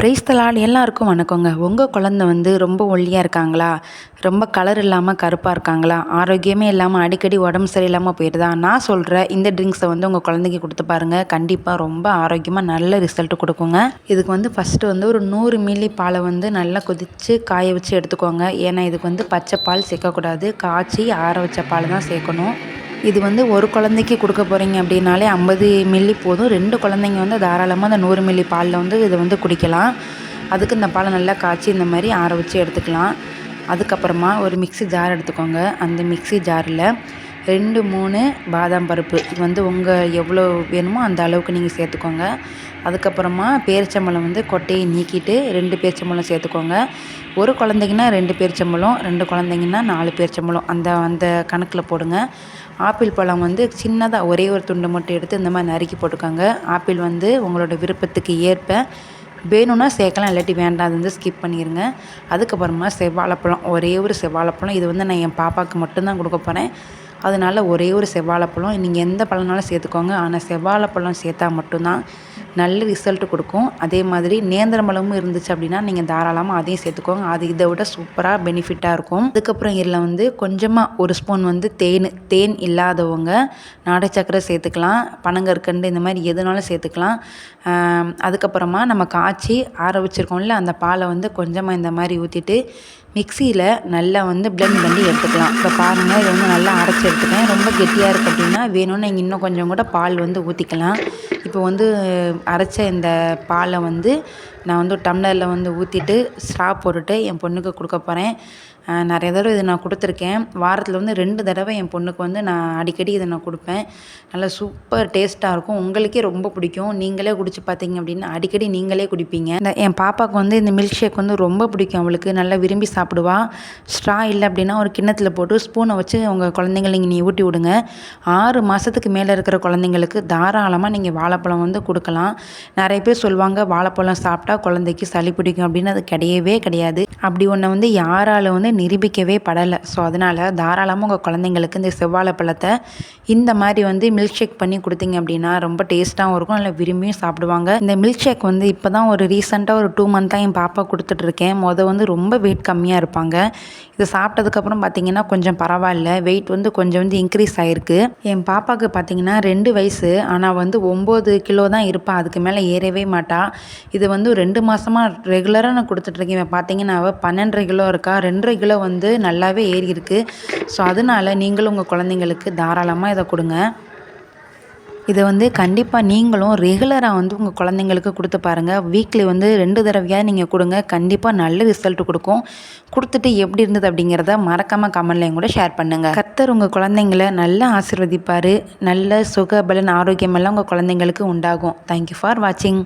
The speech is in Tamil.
பிரைஸ்தலால் எல்லாருக்கும் வணக்கங்க. உங்கள் குழந்த வந்து ரொம்ப ஒல்லியாக இருக்காங்களா? ரொம்ப கலர் இல்லாமல் கருப்பாக இருக்காங்களா? ஆரோக்கியமே இல்லாமல் அடிக்கடி உடம்பு சரியில்லாமல் போயிடுதா நான் சொல்கிற இந்த ட்ரிங்க்ஸை வந்து உங்கள் குழந்தைக்கு கொடுத்து பாருங்கள் கண்டிப்பாக ரொம்ப ஆரோக்கியமாக நல்ல ரிசல்ட் கொடுக்குங்க. இதுக்கு வந்து ஃபஸ்ட்டு வந்து ஒரு நூறு மில்லி பாலை வந்து நல்லா கொதித்து காய வச்சு எடுத்துக்கோங்க. ஏன்னா இதுக்கு வந்து பச்சை பால் சேர்க்கக்கூடாது. காய்ச்சி ஆற வச்ச பால் தான் சேர்க்கணும். இது வந்து ஒரு குழந்தைக்கு கொடுக்க போகிறீங்க அப்படின்னாலே ஐம்பது மில்லி போதும். ரெண்டு குழந்தைங்க வந்து தாராளமாக அந்த நூறு மில்லி பாலில் வந்து இதை வந்து குடிக்கலாம். அதுக்கு இந்த பாலை நல்லா காய்ச்சி இந்த மாதிரி ஆற வச்சு எடுத்துக்கலாம். அதுக்கப்புறமா ஒரு மிக்ஸி ஜார் எடுத்துக்கோங்க. அந்த மிக்ஸி ஜாரில் ரெண்டு மூணு பாதாம் பருப்பு. இது வந்து உங்கள் எவ்வளோ வேணுமோ அந்த அளவுக்கு நீங்கள் சேர்த்துக்கோங்க. அதுக்கப்புறமா பேரிச்சம்பழம் வந்து கொட்டையை நீக்கிட்டு ரெண்டு பேரிச்சம்பழம் சேர்த்துக்கோங்க. ஒரு குழந்தைங்கன்னா ரெண்டு பேரிச்சம்பழம் ரெண்டு குழந்தைங்கன்னா நாலு பேரிச்சம்பழம். அந்த அந்த கணக்கில் போடுங்க. ஆப்பிள் பழம் வந்து சின்னதாக ஒரே ஒரு துண்டு மட்டும் எடுத்து இந்த மாதிரி நறுக்கி போட்டுக்கோங்க. ஆப்பிள் வந்து உங்களோட விருப்பத்துக்கு ஏற்ப வேணும்னா சேர்க்கலாம் இல்லாட்டி வேண்டாம் அது வந்து ஸ்கிப் பண்ணிடுங்க அதுக்கப்புறமா செவ்வாழைப்பழம் ஒரே ஒரு செவ்வாழைப்பழம். இது வந்து நான் என் பாப்பாவுக்கு மட்டும்தான் கொடுக்க போகிறேன் அதனால் ஒரே ஒரு செவ்வாழைப்பழம். நீங்கள் எந்த பழம்னாலும் சேர்த்துக்கோங்க. ஆனால் செவ்வாழைப்பழம் சேர்த்தா மட்டும்தான் நல்ல ரிசல்ட் கொடுக்கும். அதே மாதிரி நேந்திரமலமும் இருந்துச்சு அப்படின்னா நீங்கள் தாராளமாக அதையும் சேர்த்துக்கோங்க. அது இதை விட சூப்பராக பெனிஃபிட்டாக இருக்கும். அதுக்கப்புறம் இதில் வந்து கொஞ்சமாக ஒரு ஸ்பூன் வந்து தேன் தேன் இல்லாதவங்க நாடை சக்கரை சேர்த்துக்கலாம். பனங்கற்கண்டு இந்த மாதிரி எதுனாலும் சேர்த்துக்கலாம். அதுக்கப்புறமா நம்ம காய்ச்சி ஆற வச்சுருக்கோம்ல அந்த பாலை வந்து கொஞ்சமாக இந்த மாதிரி ஊற்றிட்டு மிக்சியில் நல்லா வந்து பிளெண்ட் பண்ணி எடுத்துக்கலாம். இப்போ பாருங்கள் இது வந்து நல்லா அரைச்சி எடுத்துக்கேன் ரொம்ப கெட்டியாக இருக்குது அப்படின்னா வேணும்னு நீங்கள் இன்னும் கொஞ்சம் கூட பால் வந்து ஊற்றிக்கலாம் இப்போ வந்து அரைச்ச இந்த பாலை வந்து நான் வந்து டம்ளரில் வந்து ஊற்றிட்டு ஸ்ட்ரா போட்டுட்டு என் பொண்ணுக்கு கொடுக்க போகிறேன் நிறைய தடவை இதை நான் கொடுத்துருக்கேன். வாரத்தில் வந்து ரெண்டு தடவை என் பொண்ணுக்கு வந்து நான் அடிக்கடி இதை நான் கொடுப்பேன். நல்லா சூப்பர் டேஸ்ட்டாக இருக்கும். உங்களுக்கே ரொம்ப பிடிக்கும். நீங்களே குடிச்சு பார்த்தீங்க அப்படின்னா அடிக்கடி நீங்களே குடிப்பீங்க. இந்த என் பாப்பாவுக்கு வந்து இந்த மில்க் ஷேக் வந்து ரொம்ப பிடிக்கும் அவளுக்கு. நல்லா விரும்பி சாப்பிடுவா. ஸ்ட்ரா இல்லை அப்படின்னா ஒரு கிண்ணத்தில் போட்டு ஸ்பூனை வச்சு உங்கள் குழந்தைங்கள நீங்கள் நீ ஊட்டி விடுங்க. ஆறு மாதத்துக்கு மேலே இருக்கிற குழந்தைங்களுக்கு தாராளமாக நீங்கள் வாழைப்பழம் வந்து கொடுக்கலாம். நிறைய பேர் சொல்லுவாங்க வாழைப்பழம் சாப்பிட்டா குழந்தைக்கு சளி பிடிக்கும் அப்படின்னு. அது கிடையவே கிடையாது. அப்படி ஒன்று வந்து யாரால் வந்து நிரூபிக்கவே படலை. ஸோ அதனால் தாராளமாக உங்கள் குழந்தைங்களுக்கு இந்த செவ்வாழை பழத்தை இந்த மாதிரி வந்து மில்க் ஷேக் பண்ணி கொடுத்தீங்க அப்படின்னா ரொம்ப டேஸ்ட்டாகவும் இருக்கும். நல்லா விரும்பியும் சாப்பிடுவாங்க. இந்த மில்க் ஷேக் வந்து இப்போ தான் ஒரு ரீசெண்டாக ஒரு டூ மந்த்தாக என் பாப்பா கொடுத்துட்ருக்கேன் மொதல் வந்து ரொம்ப வெயிட் கம்மியாக இருப்பாங்க. இது சாப்பிட்டதுக்கப்புறம் பார்த்தீங்கன்னா கொஞ்சம் பரவாயில்ல. வெயிட் வந்து கொஞ்சம் வந்து இன்க்ரீஸ் ஆகிருக்கு என் பாப்பாவுக்கு பார்த்தீங்கன்னா ரெண்டு வயசு. ஆனால் வந்து ஒம்பது கிலோ தான் இருப்பாள் அதுக்கு மேலே ஏறவே மாட்டா. இது வந்து ரெண்டு மாதமாக ரெகுலராக நான் கொடுத்துட்ருக்கேன் பார்த்தீங்கன்னா அவள் பன்னெண்டரை கிலோ இருக்கா. ரெண்டரை கிலோ வந்து நல்லாவே ஏறி இருக்குது ஸோ அதனால் நீங்களும் உங்கள் குழந்தைங்களுக்கு தாராளமாக இதை கொடுங்க. இதை வந்து கண்டிப்பாக நீங்களும் ரெகுலராக வந்து உங்கள் குழந்தைங்களுக்கு கொடுத்து பாருங்கள் வீக்லி வந்து ரெண்டு தடவையாக நீங்கள் கொடுங்க. கண்டிப்பாக நல்ல ரிசல்ட் கொடுக்கும். கொடுத்துட்டு எப்படி இருந்தது அப்படிங்கிறத மறக்காமல் கமெண்ட்லையும் கூட ஷேர் பண்ணுங்கள் கத்தர் உங்கள் குழந்தைங்கள நல்லா ஆசிர்வதிப்பார். நல்ல சுக பலன் ஆரோக்கியமெல்லாம் உங்கள் குழந்தைங்களுக்கு உண்டாகும். தேங்க்யூ ஃபார் வாட்சிங்